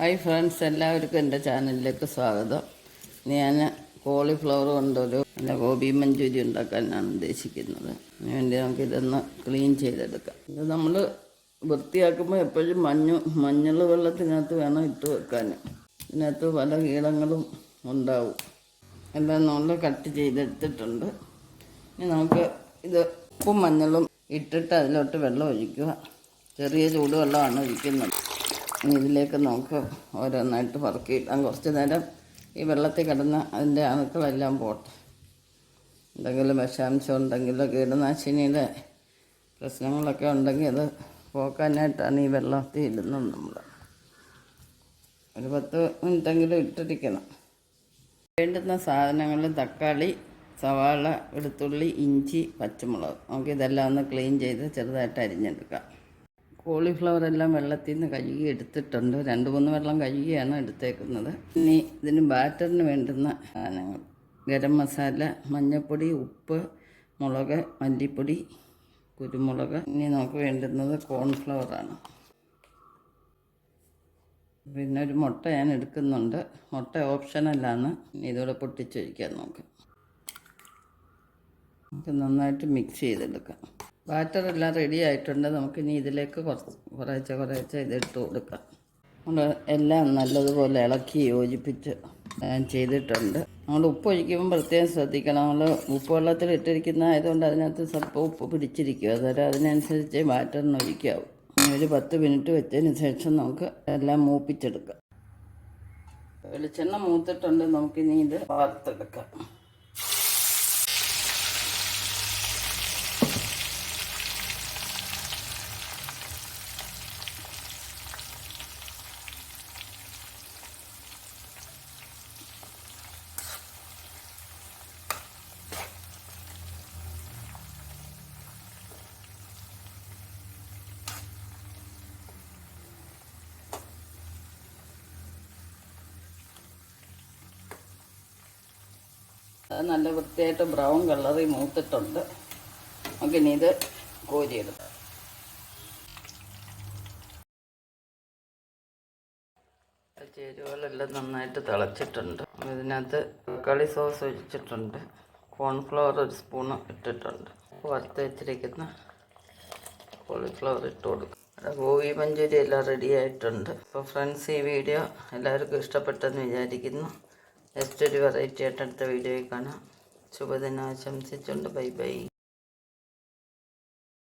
Hi friends എല്ലാവർക്കും എന്റെ ചാനലിലേക്ക് സ്വാഗതം. ഞാൻ കോളിഫ്ലവർ കൊണ്ടൊരു നല്ല ഗോബി മഞ്ചൂരി ഉണ്ടാക്കാനാണ് ഉദ്ദേശിക്കുന്നത്. അതിന് വേണ്ടി നമുക്ക് ഇതൊന്ന് ക്ലീൻ ചെയ്തെടുക്കാം. ഇത് നമ്മൾ വൃത്തിയാക്കുമ്പോൾ എപ്പോഴും മഞ്ഞ മഞ്ഞൾ വെള്ളത്തിനകത്ത് വേണം ഇട്ട് വെക്കാൻ. ഇതിനകത്ത് പല കീടങ്ങളും ഉണ്ടാവും. എല്ലാം നമ്മൾ കട്ട് ചെയ്തെടുത്തിട്ടുണ്ട്. ഇനി നമുക്ക് ഇത് ഉപ്പും മഞ്ഞളും ഇട്ടിട്ട് അതിലോട്ട് വെള്ളം ഒഴിക്കുക. ചെറിയ ചൂടുവെള്ളമാണ് ഒഴിക്കുന്നത്. ഇനി ഇതിലേക്ക് നമുക്ക് ഓരോന്നായിട്ട് പറക്കിയിടാം കുറച്ച് നേരം ഈ വെള്ളത്തിൽ കിടന്ന് അതിന്റെ അണുക്കളെല്ലാം പോട്ടെ. എന്തെങ്കിലും വിഷാംശം ഉണ്ടെങ്കിലോ കീടനാശിനിയുടെ പ്രശ്നങ്ങളൊക്കെ ഉണ്ടെങ്കിൽ അത് പോക്കാനായിട്ടാണ് ഈ വെള്ളത്തിൽ ഇടുന്നത് നമ്മൾ. ഒരു പത്ത് മിനിറ്റെങ്കിലും ഇട്ടിരിക്കണം. വേണ്ടുന്ന സാധനങ്ങൾ തക്കാളി സവാള വെളുത്തുള്ളി ഇഞ്ചി പച്ചമുളക്. നമുക്ക് ഇതെല്ലാം ഒന്ന് ക്ലീൻ ചെയ്ത് ചെറുതായിട്ട് അരിഞ്ഞെടുക്കാം. കോളിഫ്ലവർ എല്ലാം വെള്ളത്തിൽ നിന്ന് കഴുകി എടുത്തിട്ടുണ്ട് രണ്ട് മൂന്ന് വെള്ളം കഴുകിയാണ് എടുത്തേക്കുന്നത്. ഇനി ഇതിന് ബാറ്ററിന് വേണ്ടുന്ന സാധനങ്ങൾ. ഗരം മസാല മഞ്ഞൾപ്പൊടി ഉപ്പ് മുളക് മല്ലിപ്പൊടി കുരുമുളക്. ഇനി നമുക്ക് വേണ്ടുന്നത് കോൺഫ്ലവറാണ്. പിന്നെ ഒരു മുട്ട ഞാൻ എടുക്കുന്നുണ്ട്. മുട്ട ഓപ്ഷനല്ലാന്ന് ഇനി ഇതോടെ പൊട്ടിച്ചൊഴിക്കാൻ നോക്കാം നമുക്ക് നന്നായിട്ട് മിക്സ് ചെയ്തെടുക്കാം. ബാറ്റർ എല്ലാം റെഡി ആയിട്ടുണ്ട്. നമുക്കിനി ഇതിലേക്ക് കുറച്ച് കുറേശ്ശെ കുറേശ്ശെ ഇതിട്ട് കൊടുക്കാം. നമ്മൾ എല്ലാം നല്ലതുപോലെ ഇളക്കി യോജിപ്പിച്ച് ചെയ്തിട്ടുണ്ട്. നമ്മൾ ഉപ്പ് ഒഴിക്കുമ്പോൾ പ്രത്യേകം ശ്രദ്ധിക്കണം. നമ്മൾ ഉപ്പ് വെള്ളത്തിൽ ഇട്ടിരിക്കുന്ന ആയതുകൊണ്ട് അതിനകത്ത് സ്വല്പം ഉപ്പ് പിടിച്ചിരിക്കും. അന്നേരം അതിനനുസരിച്ച് ബാറ്ററിന് ഒഴിക്കാവും. ഒരു പത്ത് മിനിറ്റ് വെച്ചതിന് ശേഷം നമുക്ക് എല്ലാം മൂപ്പിച്ചെടുക്കാം. വെളിച്ചെണ്ണ മൂത്തിട്ടുണ്ട്. നമുക്കിനി ഇത് വാർത്തെടുക്കാം. നല്ല വൃത്തിയായിട്ട് ബ്രൗൺ കളറിൽ മൂത്തിട്ടുണ്ട്. നമുക്കിനി ഇത് കോരിയെടുക്കാം. ചേരുവകളെല്ലാം നന്നായിട്ട് തിളച്ചിട്ടുണ്ട്. ഇതിനകത്ത് തക്കാളി സോസ് ഒഴിച്ചിട്ടുണ്ട്. കോൺഫ്ലവർ ഒരു സ്പൂണ് ഇട്ടിട്ടുണ്ട്. വറുത്ത് വെച്ചിരിക്കുന്ന കോളിഫ്ലവർ ഇട്ട് കൊടുക്കും. ഗോവി മഞ്ചൂരി എല്ലാം റെഡി ആയിട്ടുണ്ട്. അപ്പോൾ ഫ്രണ്ട്സ് ഈ വീഡിയോ എല്ലാവർക്കും ഇഷ്ടപ്പെട്ടെന്ന് വിചാരിക്കുന്നു. നെക്സ്റ്റ് ഒരു വെറൈറ്റി ആയിട്ട് അടുത്ത വീഡിയോയിൽ കാണാം. ശുഭദിനം ആശംസിച്ചുകൊണ്ട് ബൈ ബൈ.